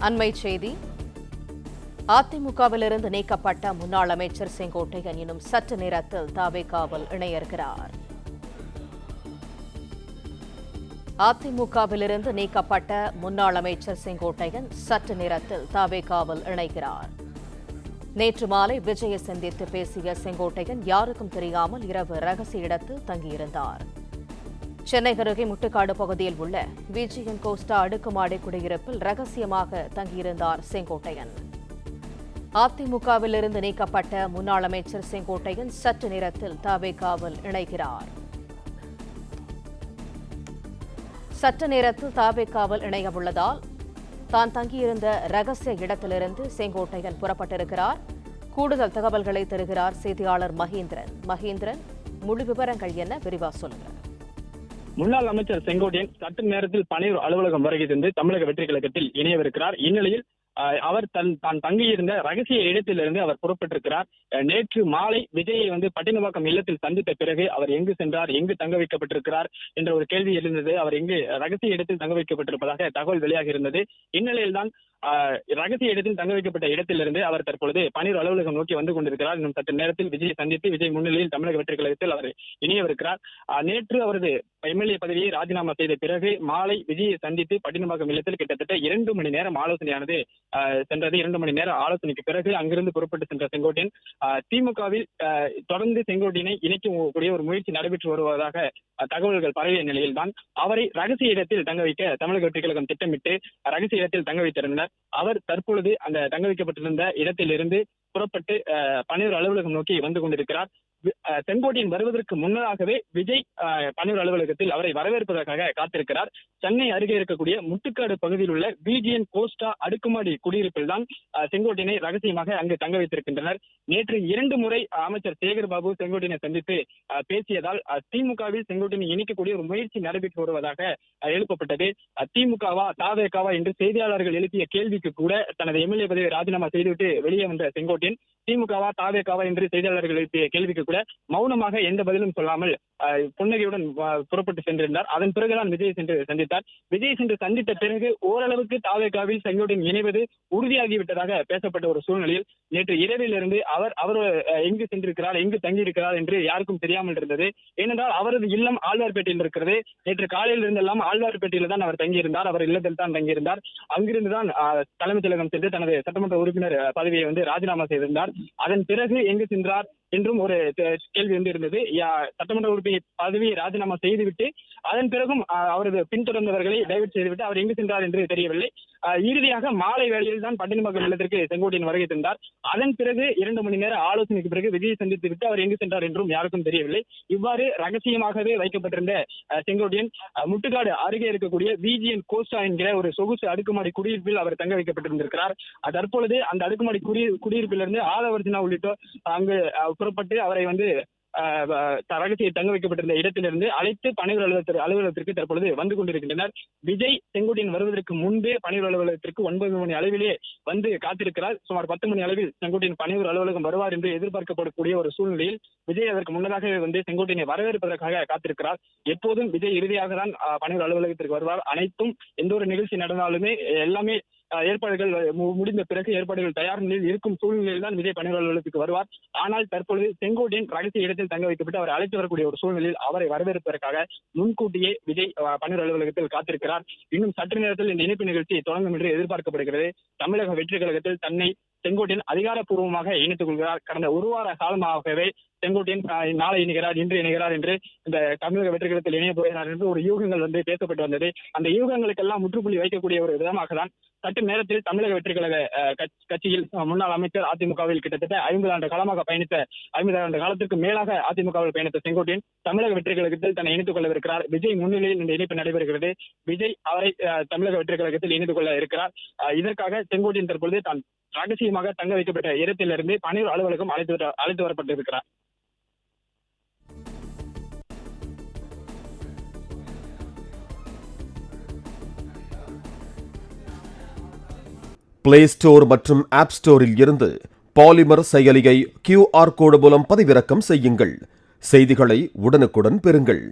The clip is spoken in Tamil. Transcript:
அண்மை செய்தி. அதிமுகவிலிருந்து நீக்கப்பட்ட முன்னாள் அமைச்சர் செங்கோட்டையன் இன்னும் சற்று நேரத்தில் தாவேகாவில் இணையர்கிறார் அதிமுகவிலிருந்து நீக்கப்பட்ட முன்னாள் அமைச்சர் செங்கோட்டையன் சற்று நேரத்தில் தாவேகாவில் இணைகிறார். நேற்று மாலை விஜயை சந்தித்து பேசிய செங்கோட்டையன் யாருக்கும் தெரியாமல் இரவு ரகசிய இடத்தில் தங்கியிருந்தார். சென்னை அருகே முட்டுக்காடு பகுதியில் உள்ள விஜயன் கோஸ்டா அடுக்குமாடி குடியிருப்பில் ரகசியமாக தங்கியிருந்தார் செங்கோட்டையன். அதிமுகவிலிருந்து நீக்கப்பட்ட முன்னாள் அமைச்சர் செங்கோட்டையன் சற்று நேரத்தில் தாவேகாவில் இணைகிறார். சற்று நேரத்தில் தாவேகாவில் இணைய உள்ளதால் தான் தங்கியிருந்த ரகசிய இடத்திலிருந்து செங்கோட்டையன் புறப்பட்டிருக்கிறார். கூடுதல் தகவல்களை தருகிறார் செய்தியாளர் மகேந்திரன். மகேந்திரன் முழு விவரங்கள் என்ன? விரிவா சொல்லுங்க. முன்னாள் அமைச்சர் செங்கோட்டையன் சட்ட நேரத்தில் பனையூர் அலுவலகம் வருகை தந்து தமிழக வெற்றி கழகத்தில் இணையவிருக்கிறார். இந்நிலையில் அவர் தன் தான் தங்கியிருந்த ரகசிய இடத்திலிருந்து அவர் புறப்பட்டிருக்கிறார். நேற்று மாலை விஜயை வந்து பட்டினவாக்கம் இல்லத்தில் சந்தித்த பிறகு அவர் எங்கு சென்றார் எங்கு தங்க வைக்கப்பட்டிருக்கிறார் என்ற ஒரு கேள்வி எழுந்தது. அவர் எங்கு ரகசிய இடத்தில் தங்க வைக்கப்பட்டிருப்பதாக தகவல் வெளியாகி இருந்தது. இந்நிலையில்தான் ரகசிய இடத்தில் தங்க வைக்கப்பட்ட இடத்திலிருந்து அவர் தற்பொழுது பன்னீர் அலுவலகம் நோக்கி வந்து கொண்டிருக்கிறார். இன்னும் சற்று நேரத்தில் விஜயை சந்தித்து விஜய் முன்னிலையில் தமிழக வெற்றி கழகத்தில் அவர் இணையவிருக்கிறார். நேற்று அவரது எம்எல்ஏ பதவியை ராஜினாமா செய்த பிறகு மாலை விஜயை சந்தித்து பட்டினப்பாக்கம் இல்லத்தில் கிட்டத்தட்ட இரண்டு மணி நேரம் ஆலோசனையானது சென்றது. இரண்டு மணி நேரம் ஆலோசனைக்கு பிறகு அங்கிருந்து புறப்பட்டு சென்ற செங்கோட்டையன் திமுகவில் தொடர்ந்து செங்கோட்டையனை இணைக்கக்கூடிய ஒரு முயற்சி நடைபெற்று வருவதாக தகவல்கள் பரவிய நிலையில்தான் அவரை ரகசிய இடத்தில் தங்க வைக்க தமிழக வெற்றி கழகம் திட்டமிட்டு ரகசிய இடத்தில் தங்க வைத்திருந்தனர். அவர் தற்பொழுது அந்த தங்க வைக்கப்பட்டிருந்த இடத்திலிருந்து புறப்பட்டு அஹ், அலுவலகம் நோக்கி வந்து கொண்டிருக்கிறார். செங்கோட்டையன் வருவதற்கு முன்னதாகவே விஜய் அஹ், அலுவலகத்தில் அவரை வரவேற்பதற்காக காத்திருக்கிறார். சென்னை அருகே இருக்கக்கூடிய முட்டுக்காடு பகுதியில் உள்ள பிஜிஎன் கோஸ்டா அடுக்குமாடி குடியிருப்பில் தான் செங்கோட்டையனை ரகசியமாக அங்கு தங்க வைத்திருக்கின்றனர். நேற்று இரண்டு முறை அமைச்சர் சேகர் பாபு செங்கோட்டையனை சந்தித்து அஹ், பேசியதால் அஹ், திமுகவில் செங்கோட்டையனை இணைக்கக்கூடிய ஒரு முயற்சி நடைபெற்று வருவதாக எழுப்பப்பட்டது. திமுகவா தாவேகாவா என்று செய்தியாளர்கள் எழுப்பிய கேள்விக்கு கூட தனது எம்எல்ஏ பதவியை ராஜினாமா செய்துவிட்டு வெளியே வந்த செங்கோட்டையன் திமுகவா தாவேகாவா என்று செய்தியாளர்கள் எழுப்பிய கேள்விக்கு கூட மௌனமாக எந்த பதிலும் சொல்லாமல் புன்னகையுடன் புறப்பட்டு சென்றிருந்தார். அதன் பிறகுதான் விஜய் சென்று சந்தித்தார். விஜய் சென்று சந்தித்த பிறகு ஓரளவுக்கு தாவேகாவில் செங்கோட்டையன் இணைவது உறுதியாகிவிட்டதாக பேசப்பட்ட ஒரு சூழ்நிலையில் நேற்று இரவிலிருந்து அவர் அவர் எங்கு சென்றிருக்கிறார் எங்கு தங்கியிருக்கிறார் என்று யாருக்கும் தெரியாமல் இருந்தது. ஏனென்றால் அவரது இல்லம் ஆழ்வார்பேட்டையில் இருக்கிறது. நேற்று காலையில் இருந்தெல்லாம் ஆழ்வார்பேட்டையில் தான் அவர் தங்கியிருந்தார். அவர் இல்லத்தில் தான் தங்கியிருந்தார். அங்கிருந்து தான் தலைமைச் செயலகம் சென்று தனது சட்டமன்ற உறுப்பினர் பதவியை வந்து ராஜினாமா செய்திருந்தார். அதன் பிறகு எங்கு சென்றார் என்றும் ஒரு கேள்வி வந்து இருந்தது. சட்டமன்ற உறுப்பினர் பதவியை ராஜினாமா செய்துவிட்டு அதன் பிறகும் அவரது பின்தொடர்ந்தவர்களை டைவர்ட் செய்துவிட்டு அவர் எங்கு சென்றார் என்று தெரியவில்லை. இறுதியாக மாலை வேளையில் தான் பட்டினி மக்கள் இல்லத்திற்கு செங்கோட்டையின் வருகை தந்தார். அதன் பிறகு இரண்டு மணி நேர ஆலோசனைக்கு பிறகு விஜயை சந்தித்து விட்டு அவர் எங்கு சென்றார் என்றும் யாருக்கும் தெரியவில்லை. இவ்வாறு ரகசியமாகவே வைக்கப்பட்டிருந்த செங்கோட்டையன் முட்டுக்காடு அருகே இருக்கக்கூடிய விஜிஎன் கோஸ்டா என்கிற ஒரு சொகுசு அடுக்குமாடி குடியிருப்பில் அவர் தங்க வைக்கப்பட்டிருந்திருக்கிறார். தற்பொழுது அந்த அடுக்குமாடி குடி குடியிருப்பிலிருந்து ஆதவர்ஜினா உள்ளிட்டோர் அங்கு புறப்பட்டு அவரை வந்து ரகசிய தங்க வைக்கப்பட்டிருந்த இடத்திலிருந்து அழைத்து பணிகள் அலுவலகத்திற்கு அலுவலகத்திற்கு தற்பொழுது வந்து கொண்டிருக்கின்றனர். விஜய் செங்கோட்டையன் வருவதற்கு முன்பே பணிகள் அலுவலகத்திற்கு ஒன்பது மணி அளவிலேயே வந்து காத்திருக்கிறார். சுமார் பத்து மணி அளவில் செங்கோட்டையின் பணிவர் அலுவலகம் வருவார் என்று எதிர்பார்க்கப்படக்கூடிய ஒரு சூழ்நிலையில் விஜய் அதற்கு முன்னதாகவே வந்து செங்கோட்டையனை வரவேற்பதற்காக காத்திருக்கிறார். எப்போதும் விஜய் இறுதியாக தான் அஹ், பணிவர் அலுவலகத்திற்கு வருவார். அனைத்தும் எந்த ஒரு நிகழ்ச்சி நடந்தாலுமே எல்லாமே ஏற்பாடுகள் முடிந்த பிறகு ஏற்பாடுகள் தயார் நிலையில் இருக்கும் சூழ்நிலையில் தான் விஜய் பணிவர் அலுவலகத்துக்கு வருவார். ஆனால் தற்பொழுது செங்கோட்டையின் ரகசிய இடத்தில் தங்க வைக்கப்பட்டு அவரை அழைத்து வரக்கூடிய ஒரு சூழ்நிலையில் அவரை வரவேற்பதற்காக முன்கூட்டியே விஜய் அஹ், அலுவலகத்தில் காத்திருக்கிறார். இன்னும் சற்று நேரத்தில் இந்த இணைப்பு நிகழ்ச்சி தொடங்கும் என்று எதிர்பார்க்கப்படுகிறது. தமிழக வெற்றி கழகத்தில் தன்னை செங்கோட்டையன் அதிகாரப்பூர்வமாக இணைத்துக் கொள்கிறார். கடந்த ஒரு வார காலமாகவே செங்கோட்டையன் நாளை இணைகிறார் இன்று இணைகிறார் என்று இந்த தமிழக வெற்றிகளத்தில் இணைய போகிறார் என்று ஒரு யூகங்கள் வந்து பேசப்பட்டு வந்தது. அந்த யூகங்களுக்கெல்லாம் முற்றுப்புள்ளி வைக்கக்கூடிய ஒரு விதமாக தான் சற்று நேரத்தில் தமிழக வெற்றி கழக கட்சியில் முன்னாள் அமைச்சர் அதிமுகவில் கிட்டத்தட்ட ஐம்பது ஆண்டு காலமாக பயணித்த ஐம்பது ஆண்டு காலத்திற்கு மேலாக அதிமுகவில் பயணித்த செங்கோட்டையன் தமிழக வெற்றி கழகத்தில் தன்னை இணைத்துக் கொள்ளவிருக்கிறார். விஜய் முன்னிலையில் இந்த இணைப்பு நடைபெறுகிறது. விஜய் அவரை தமிழக வெற்றி கழகத்தில் இணைத்துக் கொள்ள இருக்கிறார். இதற்காக செங்கோட்டையன் தற்பொழுது தான் ரகசியமாக தங்க வைக்கப்பட்ட இடத்திலிருந்து பணியூர் அலுவலகம் அழைத்து அழைத்து வரப்பட்டிருக்கிறார். பிளே ஸ்டோர் மற்றும் ஆப் ஸ்டோரில் இருந்து பாலிமர் செயலியை கியூஆர் கோடு மூலம் பதிவிறக்கம் செய்யுங்கள். செய்திகளை உடனுக்குடன் பெறுங்கள்.